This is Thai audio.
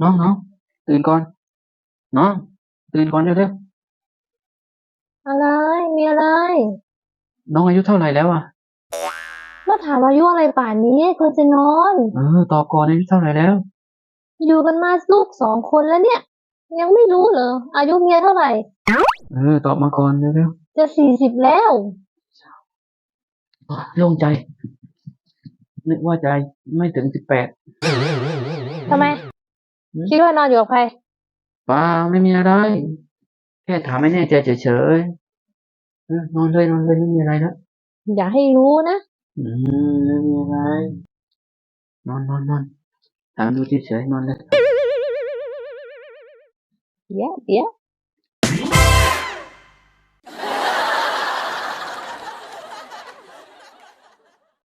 น้องน้องตื่นก่อนน้องตื่นก่อนเร็วอะไรมีอะไรๆน้องอายุเท่าไหร่แล้วอะมาถามอายุอะไรป่านนี้ควรจะนอน เออตอบก่อนอายุเท่าไหร่แล้ว อยู่กันมาลูกสองคนแล้วเนี่ย ยังไม่รู้เหรออายุเมียเท่าไหร่ เออตอบมาก่อนเร็วจะสี่สิบแล้วๆอะโล่งใจ นึกว่าจะไม่ถึงสิบแปดทำไมอืมคิดว่านอนอยู่กับใครป้าไม่มีอะไร แค่ถามไม่แน่ใจเฉยๆเออนอนเลยนอนเลยไม่มีอะไรแล้วอย่าให้รู้นะอืมไม่มีอะไร นอนนอนนอนถามดูเฉยๆนอนเลยเดี๋ยวเดี๋ยว